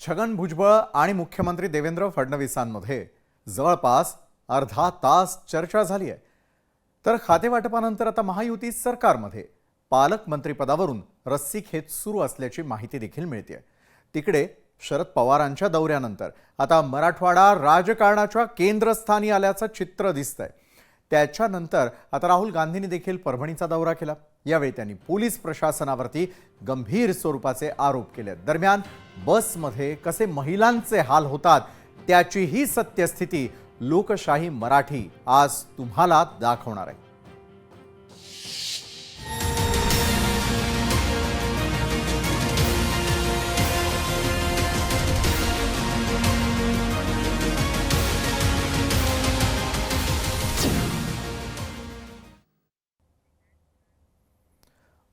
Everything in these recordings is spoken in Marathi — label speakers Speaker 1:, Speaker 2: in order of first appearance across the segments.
Speaker 1: छगन भुजबळ आणि मुख्यमंत्री देवेंद्र फडणवीसांमध्ये जवळपास अर्धा तास चर्चा झाली आहे. तर खातेवाटपानंतर आता महायुती सरकारमध्ये पालकमंत्रीपदावरून रस्सीखेच सुरू असल्याची माहिती देखील मिळते. तिकडे शरद पवारांच्या दौऱ्यानंतर आता मराठवाडा राजकारणाच्या केंद्रस्थानी आल्याचं चित्र दिसतंय. त्याच्यानंतर आता राहुल गांधींनी देखील परभणीचा दौरा केला. यावेळी त्यांनी पोलीस प्रशासनावरती गंभीर स्वरूपाचे आरोप केले. दरम्यान बसमध्ये कसे महिलांचे हाल होतात त्याची ही सत्यस्थिती लोकशाही मराठी आज तुम्हाला दाखवणार आहे.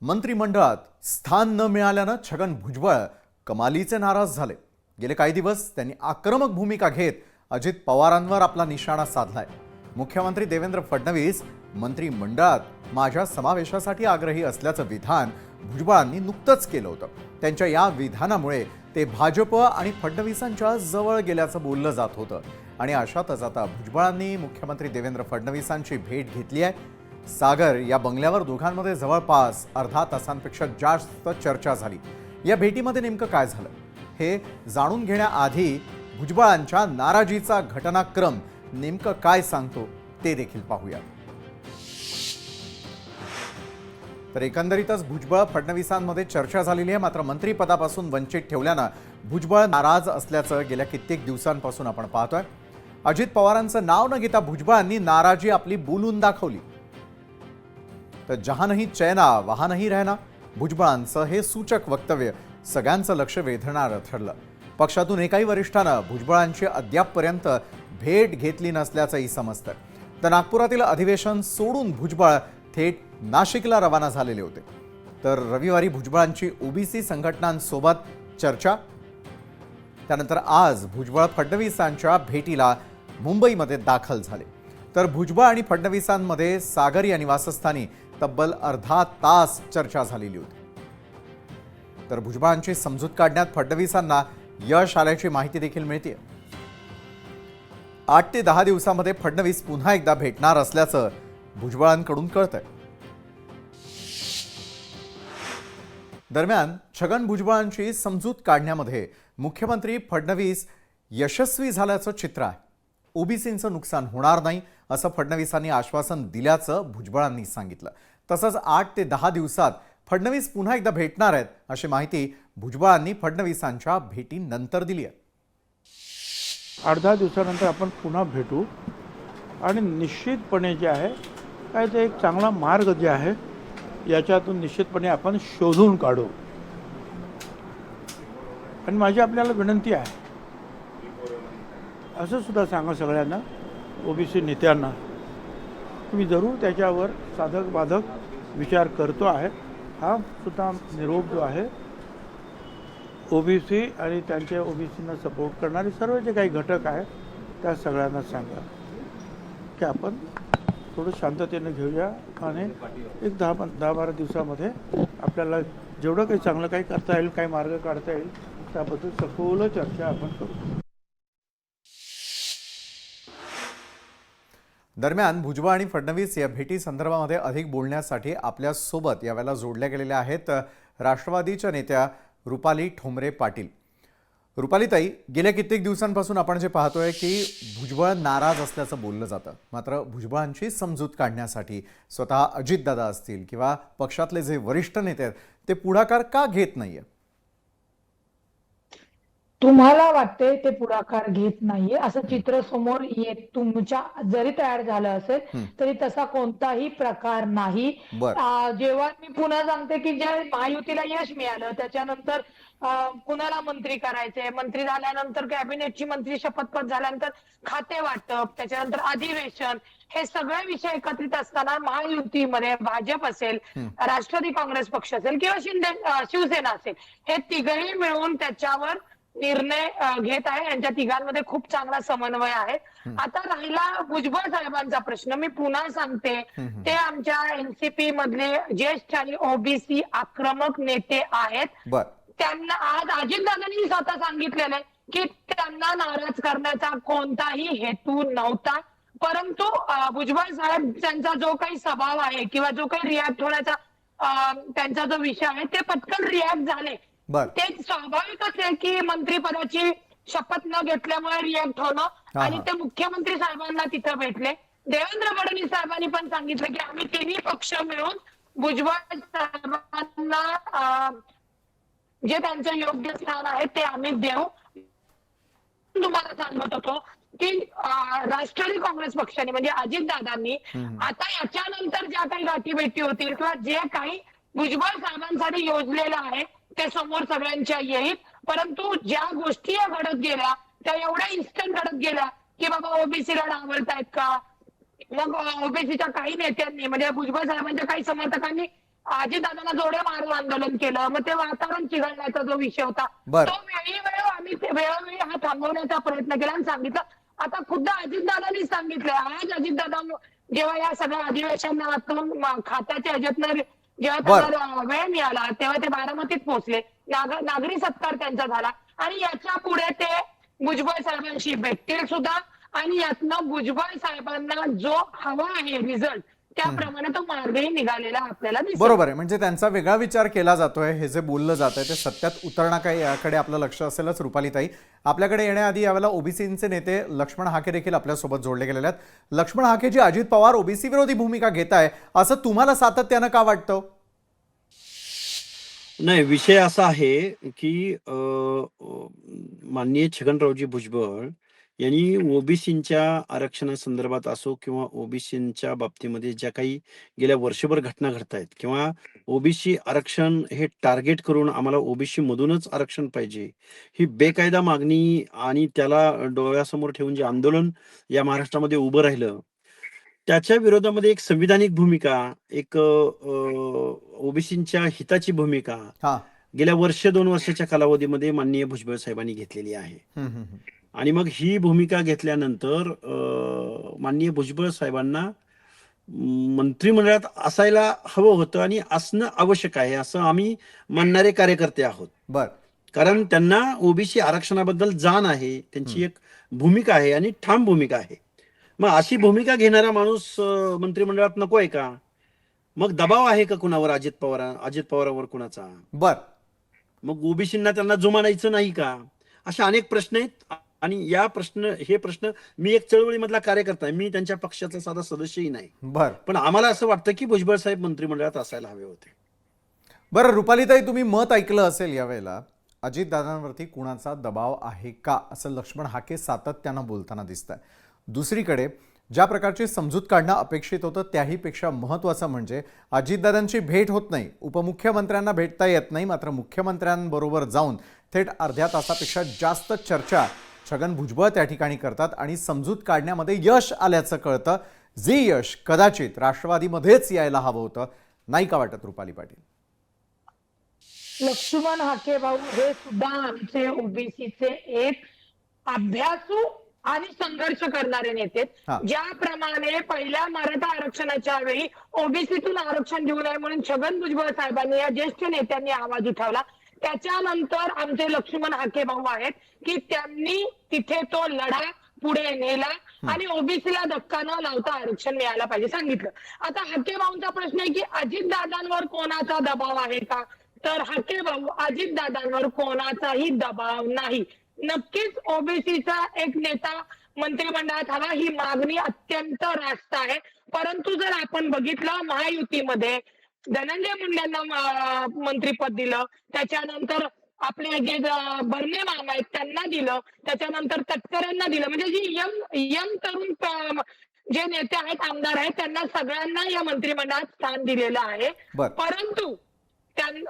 Speaker 1: मंत्रिमंडळात स्थान न मिळाल्यानं छगन भुजबळ कमालीचे नाराज झाले. गेले काही दिवस त्यांनी आक्रमक भूमिका घेत अजित पवारांवर आपला निशाणा साधलाय. मुख्यमंत्री देवेंद्र फडणवीस मंत्रिमंडळात माझ्या समावेशासाठी आग्रही असल्याचं विधान भुजबळांनी नुकतंच केलं होतं. त्यांच्या या विधानामुळे ते भाजप आणि फडणवीसांच्या जवळ गेल्याचं बोललं जात होतं. आणि अशातच आता भुजबळांनी मुख्यमंत्री देवेंद्र फडणवीसांची भेट घेतली आहे. सागर या बंगल्यावर दोघांमध्ये जवळपास अर्धा तासांपेक्षा जास्त चर्चा झाली. या भेटीमध्ये नेमकं काय झालं? हे जाणून घेण्याआधी भुजबळांच्या नाराजीचा घटनाक्रम नेमकं काय सांगतो ते देखील पाहूया तर एकंदरीतच भुजबळ फडणवीसांमध्ये चर्चा झालेली आहे. मात्र मंत्रिपदापासून वंचित ठेवल्यानं भुजबळ नाराज असल्याचं गेल्या कित्येक दिवसांपासून आपण पाहतोय. अजित पवारांचं नाव न घेता भुजबळांनी नाराजी आपली बोलून दाखवली. तर जहां चैना वहां नहीं रहना भुजबळांचं हे सूचक वक्तव्य सगळ्यांचं लक्ष वेधणारं ठरलं. पक्षातून एकाही वरिष्ठानं भुजबळांची अद्यापपर्यंत भेट घेतली नसल्याचंही समजतं. तर नागपुरातील अधिवेशन सोडून भुजबळ थेट नाशिकला रवाना झालेले होते. तर रविवारी भुजबळांची ओबीसी संघटनांसोबत चर्चा. त्यानंतर आज भुजबळ फडणवीसांच्या भेटीला मुंबईमध्ये दाखल झाले. तर भुजबळ आणि फडणवीसांमध्ये सागर या निवासस्थानी तब्बल अर्धा तास चर्चा झालेली होती. तर भुजबळांची समजूत काढण्यात फडणवीसांना यश आल्याची माहिती देखील मिळते आठ ते दहा दिवसामध्ये फडणवीस पुन्हा एकदा भेटणार असल्याचं भुजबळांकडून कळतंय. दरम्यान छगन भुजबळांची समजूत काढण्यामध्ये मुख्यमंत्री फडणवीस यशस्वी झाल्याचं चित्र आहे. ओबीसींचं नुकसान होणार नाही असं फडणवीसांनी आश्वासन दिल्याचं भुजबळांनी सांगितलं. तसंच आठ ते दहा दिवसात फडणवीस पुन्हा एकदा भेटणार आहेत अशी माहिती भुजबळांनी फडणवीसांच्या भेटीनंतर दिली आहे.
Speaker 2: आठ दहा दिवसानंतर आपण पुन्हा भेटू. आणि निश्चितपणे जे आहे काय ते एक चांगला मार्ग जे आहे याच्यातून निश्चितपणे आपण शोधून काढू. आणि माझी आपल्याला विनंती आहे असं सुद्धा सांगा सगळ्यांना ओबीसी नेत्यांना. मी जरूर त्याच्यावर साधक बाधक विचार करतो आहे. हा सुद्धा निरोप जो आहे ओबीसी आणि त्यांच्या ओबीसीना सपोर्ट करणारे सर्व जे काही घटक आहे त्या सगळ्यांना सांगा. की आपण थोडं शांततेनं घेऊया आणि एक दहा पं दहा बारा दिवसामध्ये आपल्याला जेवढं काही चांगलं काही करता येईल काही मार्ग काढता येईल त्याबद्दल सखोल चर्चा आपण करू.
Speaker 1: दरम्यान भुजबळ आणि फडणवीस या भेटी संदर्भामध्ये अधिक बोलण्यासाठी आपल्यासोबत यावेळेला जोडल्या गेलेल्या आहेत राष्ट्रवादीच्या नेत्या रुपाली ठोंबरे पाटील. रुपालीताई गेल्या कित्येक दिवसांपासून आपण जे पाहतोय की भुजबळ नाराज असल्याचं बोललं जातं. मात्र भुजबळांची समजूत काढण्यासाठी स्वतः अजितदादा असतील किंवा पक्षातले जे वरिष्ठ नेते आहेत ते पुढाकार का घेत नाही आहे
Speaker 3: तुम्हाला वाटते ते पुढाकार घेत नाहीये. असं चित्र समोर येत तुमच्या जरी तयार झालं असेल तरी तसा कोणताही प्रकार नाही. जेव्हा मी पुन्हा सांगते की ज्या महायुतीला यश मिळालं त्याच्यानंतर कुणाला मंत्री करायचे मंत्री झाल्यानंतर कॅबिनेटची मंत्री शपथपत झाल्यानंतर खाते वाटप त्याच्यानंतर अधिवेशन हे सगळे विषय एकत्रित असताना महायुतीमध्ये भाजप असेल राष्ट्रवादी काँग्रेस पक्ष असेल किंवा शिंदे शिवसेना असेल हे तिघही मिळून त्याच्यावर निर्णय घेत आहे. यांच्या तिघांमध्ये खूप चांगला समन्वय आहे. आता राहिला भुजबळ साहेबांचा प्रश्न. मी पुन्हा सांगते. ते आमच्या एनसीपी मधले ज्येष्ठ आणि ओबीसी आक्रमक नेते आहेत. त्यांना आज अजितदादांनी स्वतः सांगितलेलं आहे की त्यांना नाराज करण्याचा कोणताही हेतू नव्हता. परंतु भुजबळ साहेब त्यांचा जो काही स्वभाव आहे किंवा जो काही रिॲक्ट होण्याचा त्यांचा जो विषय आहे ते पटकन रिॲक्ट झाले. ते स्वाभाविकच आहे की मंत्रीपदाची शपथ न घेतल्यामुळे रिॲक्ट होणं. आणि ते मुख्यमंत्री साहेबांना तिथं भेटले देवेंद्र फडणवीस साहेबांनी पण सांगितलं की आम्ही तिन्ही पक्ष मिळून भुजबळ साहेबांना जे त्यांचं योग्य स्थान आहे ते आम्ही देऊ तुम्हाला सांगत होतो की राष्ट्रवादी काँग्रेस पक्षाने म्हणजे अजितदादांनी. आता याच्यानंतर ज्या काही गाठीभेटी होतील किंवा जे काही भुजबळ साहेबांसाठी योजलेलं आहे ते समोर सगळ्यांच्या येईल. परंतु ज्या गोष्टी या घडत गेल्या त्या एवढ्या इन्स्टंट घडत गेल्या की बाबा ओबीसीला डावलतायत का? मग ओबीसीच्या काही नेत्यांनी म्हणजे भुजबळ साहेबांच्या काही समर्थकांनी अजितदादांना जोड्या मारून आंदोलन केलं. मग ते वातावरण चिघळण्याचा जो विषय होता. तो वेळोवेळी आम्ही वेळोवेळी हा थांबवण्याचा प्रयत्न केला आणि सांगितलं. आता खुद्द अजितदादांनी सांगितलं आज अजितदादा जेव्हा या सगळ्या अधिवेशनातून खात्याच्या ह्याच्यातनं जेव्हा. त्यांना वेळ मिळाला तेव्हा ते बारामतीत पोहोचले. नाग- नागरी सत्कार त्यांचा झाला. आणि याच्यापुढे ते भुजबळ साहेबांशी भेटतील सुद्धा. आणि यातनं भुजबळ साहेबांना जो हवा आहे रिझल्ट त्याप्रमाणे तो मार्गही निघालेला आपल्याला
Speaker 1: बरोबर आहे. म्हणजे त्यांचा वेगळा विचार केला जातोय हे जे बोललं जात आहे ते सत्यात उतरणं काही याकडे आपलं लक्ष असेलच रुपालीताई. आपल्याकडे येण्याआधी यावेळेला ओबीसीचे नेते लक्ष्मण हाके देखील आपल्यासोबत जोडले गेलेले आहेत. लक्ष्मण हाके जी अजित पवार ओबीसी विरोधी भूमिका घेत आहे असं तुम्हाला सातत्यानं का वाटतं?
Speaker 4: नाही विषय असा आहे की माननीय छगनरावजी भुजबळ यांनी ओबीसींच्या आरक्षणासंदर्भात असो किंवा ओबीसींच्या बाबतीमध्ये ज्या काही गेल्या वर्षभर घटना घडत आहेत किंवा ओबीसी आरक्षण हे टार्गेट करून आम्हाला ओबीसी मधूनच आरक्षण पाहिजे ही बेकायदा मागणी आणि त्याला डोळ्यासमोर ठेवून जे आंदोलन या महाराष्ट्रामध्ये उभं राहिलं त्याच्या विरोधामध्ये एक संविधानिक भूमिका एक ओबीसींच्या हिताची भूमिका गेल्या वर्ष दोन वर्षाच्या कालावधीमध्ये माननीय भुजबळ साहेबांनी घेतलेली आहे. आणि मग ही भूमिका घेतल्यानंतर माननीय भुजबळ साहेबांना मंत्रिमंडळात असायला हवं होतं आणि असणं आवश्यक आहे असं आम्ही मानणारे कार्यकर्ते आहोत.
Speaker 1: बर.
Speaker 4: कारण त्यांना ओबीसी आरक्षणाबद्दल जाण आहे त्यांची एक भूमिका आहे आणि ठाम भूमिका आहे. मग अशी भूमिका घेणारा माणूस मंत्रिमंडळात नको आहे का? मग दबाव आहे का कुणावर अजित पवार अजित पवारावर कुणाचा?
Speaker 1: बर.
Speaker 4: मग ओबीसींना त्यांना जुमानायचं नाही का? असे अनेक प्रश्न आहेत. आणि या प्रश्न हे प्रश्न मी एक चळवळीमधला कार्यकर्ता आहे. मी त्यांच्या पक्षाचा साधा सदस्यही नाही.
Speaker 1: बर.
Speaker 4: पण आम्हाला असं वाटतं की भुजबळ साहेब मंत्रिमंडळात असायला हवे होते.
Speaker 1: बरं रुपालीताई तुम्ही मत ऐकलं असेल यावेळेला अजितदादांवरती कुणाचा दबाव आहे का? असं लक्ष्मण हाके सातत्यानं बोलताना दिसत आहे दुसरीकडे ज्या प्रकारची समजूत काढणं अपेक्षित होतं त्याहीपेक्षा महत्त्वाचं म्हणजे अजितदादांची भेट होत नाही. उपमुख्यमंत्र्यांना भेटता येत नाही मात्र मुख्यमंत्र्यांबरोबर जाऊन थेट अर्ध्या तासापेक्षा जास्त चर्चा छगन भुजबळ त्या ठिकाणी करतात आणि समजूत काढण्यामध्ये यश आल्याचं कळतं. जे यश कदाचित राष्ट्रवादीमध्येच यायला हवं होतं. नाही का वाटत रुपाली पाटील.
Speaker 3: लक्ष्मण हाके भाऊ हे सुद्धा आमचे ओबीसीचे एक अभ्यासू आणि संघर्ष करणारे नेते. ज्याप्रमाणे पहिल्या मराठा आरक्षणाच्या वेळी ओबीसीतून आरक्षण घेऊ नये म्हणून छगन भुजबळ साहेबांनी या ज्येष्ठ नेत्यांनी आवाज उठवला. त्याच्यानंतर आमचे लक्ष्मण हाके भाऊ आहेत की त्यांनी तिथे तो लढा पुढे नेला आणि ओबीसीला धक्का न लावता आरक्षण मिळायला पाहिजे सांगितलं. आता हाके भाऊंचा प्रश्न आहे की अजितदादांवर कोणाचा दबाव आहे का? तर हाके भाऊ अजितदादांवर कोणाचाही दबाव नाही. नक्कीच ओबीसीचा एक नेता मंत्रिमंडळात हवा ही मागणी अत्यंत रास्त आहे. परंतु जर आपण बघितलं महायुतीमध्ये धनंजय मुंडेंना मंत्रिपद दिलं. त्याच्यानंतर आपले जे बर्ने मामा आहेत त्यांना दिलं. त्याच्यानंतर तटकरेंना दिलं. म्हणजे जी यंग यंग तरुण जे नेते आहेत आमदार आहेत त्यांना सगळ्यांना या मंत्रिमंडळात स्थान दिलेलं आहे. परंतु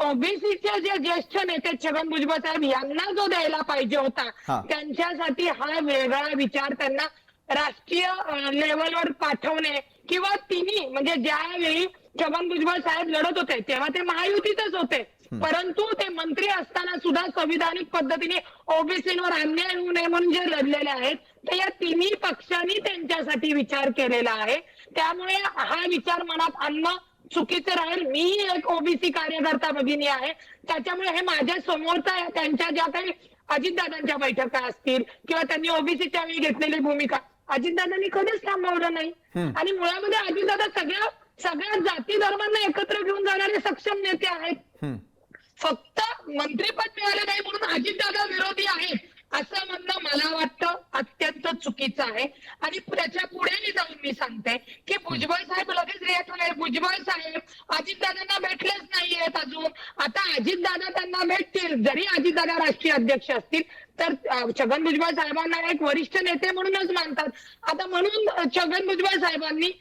Speaker 3: ओबीसीचे जे ज्येष्ठ नेते छगन भुजबळ साहेब यांना जो द्यायला पाहिजे. होता त्यांच्यासाठी हा वेगळा विचार त्यांना राष्ट्रीय लेवलवर पाठवणे किंवा तिन्ही म्हणजे ज्यावेळी छगन भुजबळ साहेब लढत होते तेव्हा ते महायुतीतच होते. परंतु ते मंत्री असताना सुद्धा संविधानिक पद्धतीने ओबीसीवर अन्याय होऊ नये म्हणून जे लढलेले आहेत तर या तिन्ही पक्षांनी त्यांच्यासाठी विचार केलेला आहे. त्यामुळे हा विचार मनात आणणं चुकीचं राहील. मी एक ओबीसी कार्यकर्ता भगिनी आहे. त्याच्यामुळे हे माझ्या समोरचा. त्यांच्या ज्या काही अजितदादांच्या बैठका असतील किंवा त्यांनी ओबीसीच्या वेळी घेतलेली भूमिका अजितदादांनी कधीच थांबवलं नाही. आणि मुळामध्ये अजितदादा सगळ्या सगळ्या जाती धर्मांना एकत्र घेऊन जाणारे सक्षम नेते आहेत. फक्त मंत्रीपद मिळालं नाही म्हणून अजितदादा विरोधी आहेत असं म्हणणं मला वाटतं अत्यंत चुकीचं आहे. आणि त्याच्या पुढे जाऊन मी सांगते की भुजबळ साहेब लगेच रिॲक्ट होणार भुजबळ साहेब अजितदादांना भेटलेच नाहीयेत अजून. आता अजितदादा त्यांना भेटतील. जरी अजितदादा राष्ट्रीय अध्यक्ष असतील तर छगन भुजबळ साहेबांना एक वरिष्ठ नेते म्हणूनच मानतात. आता म्हणून छगन भुजबळ साहेबांनी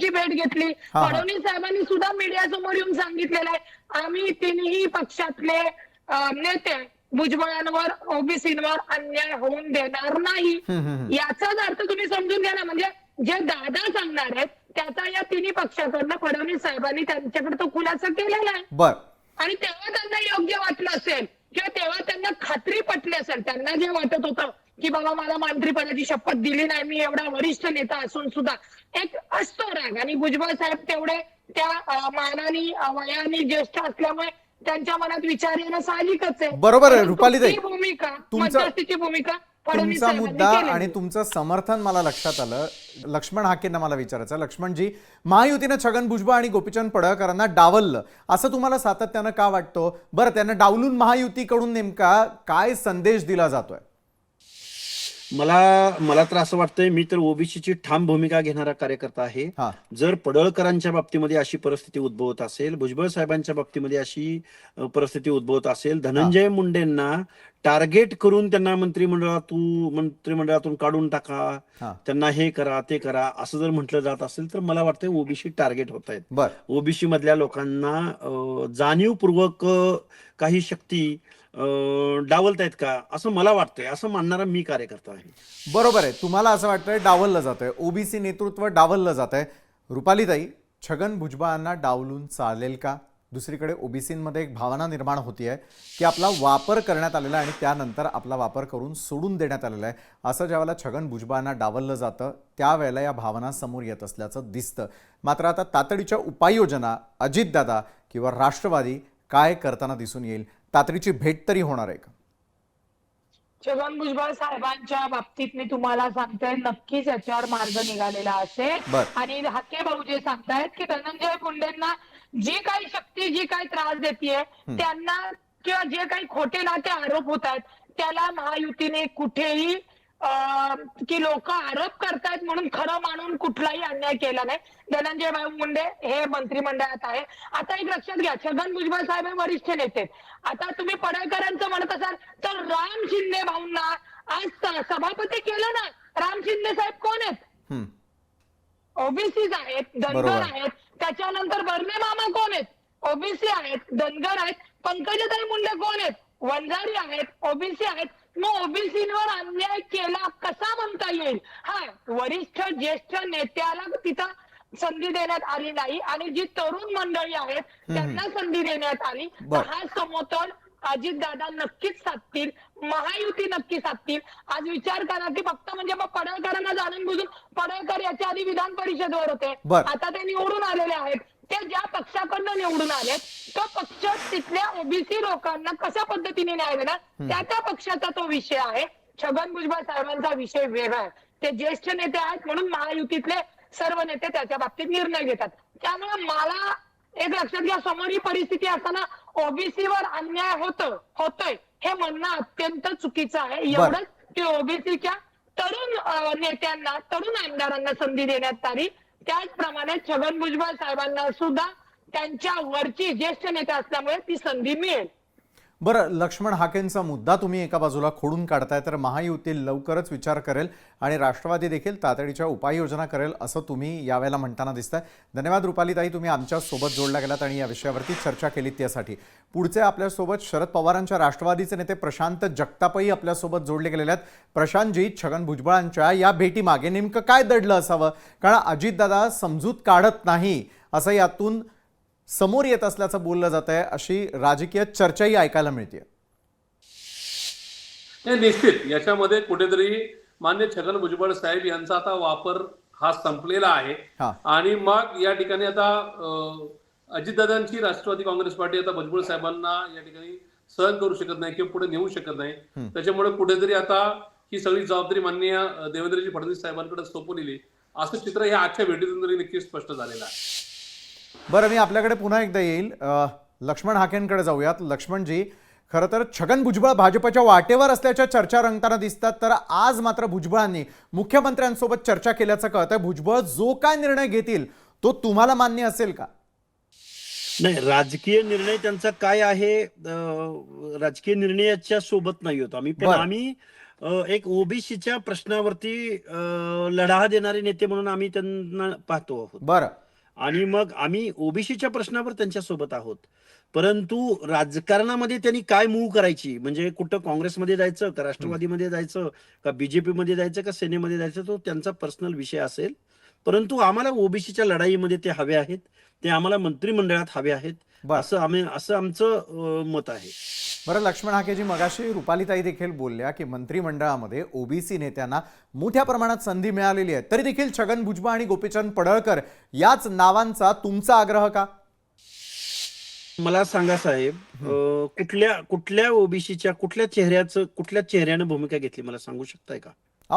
Speaker 3: साहेबांची भेट घेतली.
Speaker 1: हा.
Speaker 3: फडणवीस साहेबांनी सुद्धा मीडिया समोर येऊन सांगितलेलं आहे. आम्ही तिन्ही पक्षातले अं, नेते भुजबळांवर ओबीसीवर अन्याय होऊन देणार नाही.
Speaker 1: हम्म, हम्म, हम्म.
Speaker 3: याचाच अर्थ तुम्ही समजून घ्या ना. म्हणजे जे दादा सांगणार आहेत त्याचा या तिन्ही पक्षाकडनं फडणवीस साहेबांनी त्यांच्याकडे तो खुलासा केलेला आहे.
Speaker 1: बर.
Speaker 3: आणि तेव्हा त्यांना योग्य वाटलं असेल. किंवा तेव्हा त्यांना खात्री पटली असेल त्यांना जे वाटत होतं की बाबा मला मंत्रीपदाची शपथ दिली नाही मी एवढा वरिष्ठ नेता असून सुद्धा एक असतो राग आणि भुजबळ साहेब तेवढे त्या मानानी वयाने ज्येष्ठ असल्यामुळे त्यांच्या मनात विचार येणं साहजिकच आहे
Speaker 1: बरोबर आहे.
Speaker 3: ती भूमिका मध्यस्थीची भूमिका
Speaker 1: तुमचा मुद्दा. आणि तुमचं समर्थन मला लक्षात आलं लक्ष्मण हाकेंना मला विचारायचं. लक्ष्मणजी महायुतीनं छगन भुजबळ आणि गोपीचंद पडळकरांना डावललं असं तुम्हाला सातत्यानं का वाटतं बरं त्यांना डावलून महायुतीकडून नेमका काय संदेश दिला जातोय
Speaker 4: मला मला तर असं वाटतंय मी तर ओबीसीची ठाम भूमिका घेणारा कार्यकर्ता आहे. जर पडळकरांच्या बाबतीमध्ये अशी परिस्थिती उद्भवत असेल भुजबळ साहेबांच्या बाबतीमध्ये अशी परिस्थिती उद्भवत असेल धनंजय मुंडेंना टार्गेट करून त्यांना मंत्रिमंडळातून मंत्रिमंडळातून काढून टाका त्यांना हे करा ते करा असं जर म्हटलं जात असेल तर मला वाटतं ओबीसी टार्गेट होत आहेत. ओबीसी मधल्या लोकांना जाणीवपूर्वक काही शक्ती डावलतायत का? असं मला वाटतंय. असं मानणारा मी कार्यकर्ता आहे.
Speaker 1: बरोबर आहे. तुम्हाला असं वाटतंय डावललं जात आहे ओबीसी नेतृत्व डावललं जात आहे रुपालीताई छगन भुजबळांना डावलून चालेल का? दुसरीकडे ओबीसींमध्ये एक भावना निर्माण होती आहे की आपला वापर करण्यात आलेला आहे आणि त्यानंतर आपला वापर करून सोडून देण्यात आलेला आहे. असं ज्यावेळेला छगन भुजबळांना डावललं जातं त्यावेळेला या भावना समोर येत असल्याचं दिसतं. मात्र आता तातडीच्या उपाययोजना अजितदादा किंवा राष्ट्रवादी काय करताना दिसून येईल? तातडीची भेट तरी होणार आहे का?
Speaker 3: छगन भुजबळ साहेबांच्या बाबतीत मी तुम्हाला सांगते नक्कीच याच्यावर मार्ग निघालेला असेल. आणि हाके भाऊ जे सांगतायत की धनंजय मुंडेंना जी काही शक्ती जी काही त्रास देते त्यांना किंवा जे काही खोटे नाते आरोप होत आहेत त्याला महायुतीने कुठेही की लोक आरोप करतायत म्हणून खरं मानून कुठलाही अन्याय केला नाही. धनंजय भाऊ मुंडे हे मंत्रिमंडळात आहे. आता एक लक्षात घ्या छगन भुजबळ साहेब हे वरिष्ठ नेते. आता तुम्ही पडळकरांचं म्हणत असाल तर राम शिंदे भाऊंना आज सभापती केलं ना? राम शिंदे साहेब कोण आहेत. ओबीसीज आहेत. धनगर आहेत. त्याच्यानंतर बर्ने मामा कोण आहेत? ओबीसी आहेत धनगर आहेत. पंकजाताई मुंडे कोण आहेत? वंजारी आहेत ओबीसी आहेत. मग ओबीसीवर अन्याय केला कसा म्हणता येईल? हा वरिष्ठ ज्येष्ठ नेत्याला तिथं संधी देण्यात आली नाही आणि जी तरुण मंडळी आहेत त्यांना संधी देण्यात आली. तर हा समतोल अजितदादा नक्कीच साधतील महायुती नक्की साधतील. आज विचार करा की फक्त म्हणजे मग पडळकरांना जाणून बुजून पडळकर याच्या आधी विधान परिषदेवर होते. आता ते निवडून आलेले आहेत. ते ज्या पक्षाकडनं निवडून आलेत तो पक्ष तिथल्या ओबीसी लोकांना कशा पद्धतीने न्याय देणार? त्या त्या पक्षाचा तो विषय आहे. छगन भुजबळ साहेबांचा विषय वेगळा आहे. ते ज्येष्ठ नेते आहेत म्हणून महायुतीतले सर्व नेते त्याच्या बाबतीत निर्णय घेतात. त्यामुळे मला एक लक्षात घ्या समोर ही परिस्थिती असताना ओबीसीवर अन्याय होत होतोय. हे म्हणणं अत्यंत चुकीचं आहे. एवढंच की ओबीसीच्या तरुण नेत्यांना तरुण आमदारांना संधी देण्यात आली. त्याचप्रमाणे छगन भुजबळ साहेबांना सुद्धा त्यांच्या वरची ज्येष्ठ नेते असल्यामुळे ती संधी मिळेल.
Speaker 1: बरं लक्ष्मण हाकेंचा मुद्दा तुम्ही एका बाजूला खोडून काढताय तर महायुती लवकरच विचार करेल आणि राष्ट्रवादी देखील तातडीच्या उपाययोजना करेल असं तुम्ही यावेळेला म्हणताना दिसतंय. धन्यवाद रुपालीताई तुम्ही आमच्यासोबत जोडल्या गेलात आणि या विषयावरती चर्चा केली त्यासाठी. पुढचे आपल्यासोबत शरद पवारांच्या राष्ट्रवादीचे नेते प्रशांत जगतापही आपल्यासोबत जोडले गेलेले आहेत. प्रशांतजी छगन भुजबळांच्या या भेटीमागे नेमकं काय दडलं असावं? कारण अजितदादा समजूत काढत नाही असं यातून समोर येत असल्याचं बोललं जात आहे अशी राजकीय चर्चाही ऐकायला मिळते
Speaker 5: निश्चित. याच्यामध्ये कुठेतरी मान्य छगन भुजबळ साहेब यांचा आता वापर हा संपलेला आहे. आणि मग या ठिकाणी आता अजितदादांची राष्ट्रवादी काँग्रेस पार्टी आता भुजबळ साहेबांना या ठिकाणी सहन करू शकत नाही किंवा पुढे नेऊ शकत नाही. त्याच्यामुळे कुठेतरी आता ही सगळी जबाबदारी माननीय देवेंद्रजी फडणवीस साहेबांकडे सोपवलेली असं चित्र या आजच्या भेटीतून तरी नक्कीच स्पष्ट झालेलं आहे.
Speaker 1: बरं मी आपल्याकडे पुन्हा एकदा येईल. लक्ष्मण हाकेंकडे जाऊयात. लक्ष्मणजी खरं तर छगन भुजबळ भाजपच्या वाटेवर असल्याच्या चर्चा रंगताना दिसतात तर आज मात्र भुजबळांनी मुख्यमंत्र्यांसोबत चर्चा केल्याचं कळतंय. भुजबळ जो काय निर्णय घेतील तो तुम्हाला मान्य असेल का?
Speaker 4: नाही राजकीय निर्णय त्यांचा काय आहे राजकीय निर्णयाच्या सोबत नाही होतो आम्ही. पण. आम्ही एक ओबीसीच्या प्रश्नावरती लढा देणारे नेते म्हणून आम्ही त्यांना पाहतो आहोत.
Speaker 1: बरं.
Speaker 4: आणि मग आम्ही ओबीसीच्या प्रश्नावर त्यांच्यासोबत आहोत. परंतु राजकारणामध्ये त्यांनी काय मूव करायची? म्हणजे कुठं काँग्रेसमध्ये जायचं का राष्ट्रवादीमध्ये जायचं का बीजेपी मध्ये जायचं का सेनेमध्ये जायचं तो त्यांचा पर्सनल विषय असेल. परंतु आम्हाला ओबीसीच्या लढाईमध्ये ते हवे आहेत. ते आम्हाला मंत्रिमंडळात हवे आहेत असं आम्ही असं आमचं मत आहे.
Speaker 1: बरं लक्ष्मण हाकेजी मगाशी रुपालीताई देखील बोलल्या की मंत्रिमंडळामध्ये ओबीसी नेत्यांना मोठ्या प्रमाणात संधी मिळालेली आहे. तरी देखील छगन भुजबळ आणि गोपीचंद पडळकर याच नावांचा तुमचा आग्रह का?
Speaker 4: मला सांगा साहेब कुठल्या कुठल्या ओबीसीच्या कुठल्या चेहऱ्याचं कुठल्या चेहऱ्यानं भूमिका घेतली? मला सांगू शकताय का?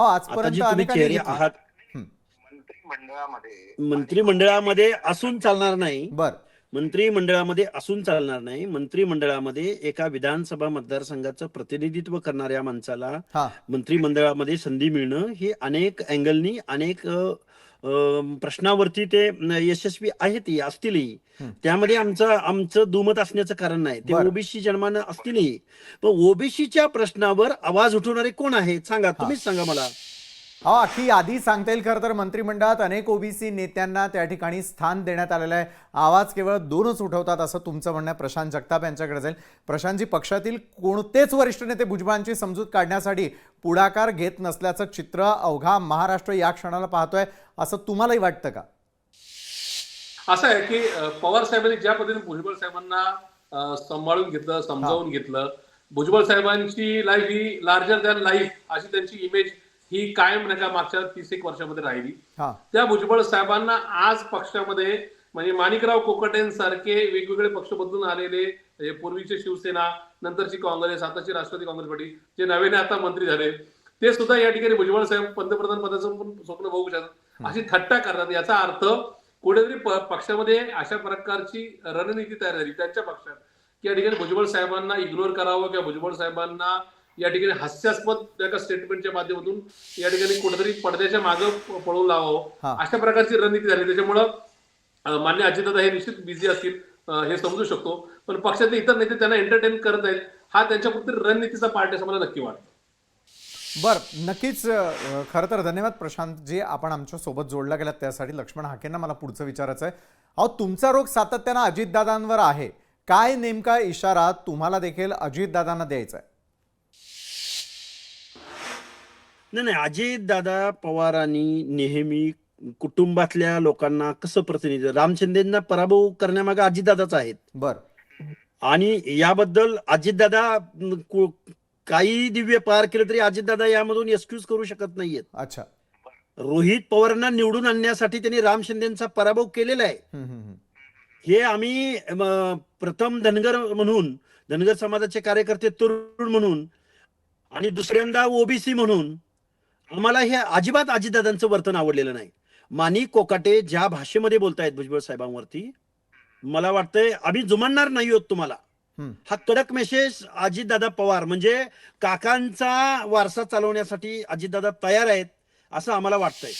Speaker 1: आजपर्यंत.
Speaker 4: आहात
Speaker 6: मंत्रिमंडळामध्ये
Speaker 4: मंत्रिमंडळामध्ये असून चालणार नाही.
Speaker 1: बरं.
Speaker 4: मंत्रिमंडळामध्ये असून चालणार नाही. मंत्रिमंडळामध्ये एका विधानसभा मतदारसंघाचं प्रतिनिधित्व करणाऱ्या माणसाला
Speaker 1: हा.
Speaker 4: मंत्रिमंडळामध्ये संधी मिळणं हे अनेक अँगलनी अनेक प्रश्नावरती ते यशस्वी आहेत असतीलही. त्यामध्ये आमचं आमचं दुमत असण्याचं कारण नाही. ते. ओबीसी जन्मानं असतीलही. पण ओबीसीच्या प्रश्नावर आवाज उठवणारे कोण आहेत? सांगा. तुम्हीच सांगा मला.
Speaker 1: अहो अख्खी यादी सांगता येईल खरं तर. मंत्रिमंडळात अनेक ओबीसी नेत्यांना त्या ठिकाणी स्थान देण्यात आलेलं आहे. आवाज केवळ दोनच उठवतात असं तुमचं म्हणणं आहे. प्रशांत जगताप यांच्याकडे जाईल. प्रशांतजी पक्षातील कोणतेच वरिष्ठ नेते भुजबळांची समजूत काढण्यासाठी पुढाकार घेत नसल्याचं चित्र अवघा महाराष्ट्र या क्षणाला पाहतोय. असं तुम्हालाही वाटतं का?
Speaker 5: असं आहे की पवार साहेबांनी ज्या पद्धतीने भुजबळ साहेबांना सांभाळून घेतलं समजावून घेतलं भुजबळ साहेबांची लाईफ ही लार्जर दॅन लाईफ अशी त्यांची इमेज ही कायम नका मागच्या तीस एक वर्षामध्ये राहिली. त्या भुजबळ साहेबांना आज पक्षामध्ये म्हणजे माणिकराव कोकटेंसारखे वेगवेगळे पक्ष बदलून आलेले पूर्वीचे शिवसेना नंतरची काँग्रेस आताची राष्ट्रवादी काँग्रेस पार्टी जे नव्याने आता मंत्री झाले ते सुद्धा या ठिकाणी भुजबळ साहेब पंतप्रधान पदाचं पण स्वप्न बघू शकतात. अशी थट्टा करतात. याचा अर्थ कुठेतरी पक्षामध्ये अशा प्रकारची रणनीती तयार झाली. त्यांच्या पक्षात. की या ठिकाणी भुजबळ साहेबांना इग्नोर करावं किंवा भुजबळ साहेबांना या ठिकाणी हास्यास्पद एका स्टेटमेंटच्या माध्यमातून या ठिकाणी कुठेतरी पडद्याच्या मागे पळून
Speaker 1: हा.
Speaker 5: लावावं. अशा प्रकारची रणनीती झाली. त्याच्यामुळं मान्य अजितदादा हे निश्चित बिझी असतील हे समजू शकतो. पण पक्षातले इतर नेते त्यांना एंटरटेन करत आहेत. हा त्यांच्या कुठेतरी रणनीतीचा पार्ट आहे असं मला नक्की वाटतं.
Speaker 1: बरं नक्कीच खरं तर धन्यवाद प्रशांत जे आपण आमच्यासोबत जोडला गेलात त्यासाठी. लक्ष्मण हाकेंना मला पुढचं विचारायचं आहे अहो तुमचा रोग सातत्यानं अजितदादांवर आहे. काय नेमका इशारा तुम्हाला देखील अजितदादांना द्यायचा आहे
Speaker 4: नाही नाही अजित दादा पवारांनी नेहमी कुटुंबातल्या लोकांना कसं प्रतिनिधित्व राम शिंदेना पराभव करण्यामागे अजितदादाच आहेत.
Speaker 1: बरं.
Speaker 4: आणि याबद्दल अजितदादा काही दिव्य पार केलं तरी अजितदादा यामधून एक्सक्यूज करू शकत नाहीयेत.
Speaker 1: अच्छा.
Speaker 4: रोहित पवारांना निवडून आणण्यासाठी त्यांनी राम शिंदेचा पराभव केलेला आहे. हे आम्ही प्रथम धनगर म्हणून धनगर समाजाचे कार्यकर्ते तरुण म्हणून आणि दुसऱ्यांदा ओबीसी म्हणून आम्हाला हे अजिबात अजितदादांचं वर्तन आवडलेलं नाही. माणिक कोकाटे ज्या भाषेमध्ये बोलतायत भुजबळ साहेबांवरती मला वाटतंय आम्ही जुमानणार नाही आहोत तुम्हाला. हा. कडक मेसेज अजितदादा पवार म्हणजे काकांचा वारसा चालवण्यासाठी अजितदादा तयार आहेत असं आम्हाला वाटतंय.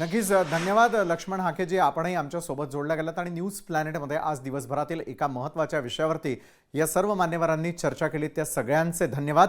Speaker 1: नक्कीच धन्यवाद लक्ष्मण हाकेजी आपणही आमच्यासोबत जोडल्या गेलात आणि न्यूज प्लॅनेटमध्ये आज दिवसभरातील एका महत्त्वाच्या विषयावरती या सर्व मान्यवरांनी चर्चा केली. त्या सगळ्यांचे धन्यवाद.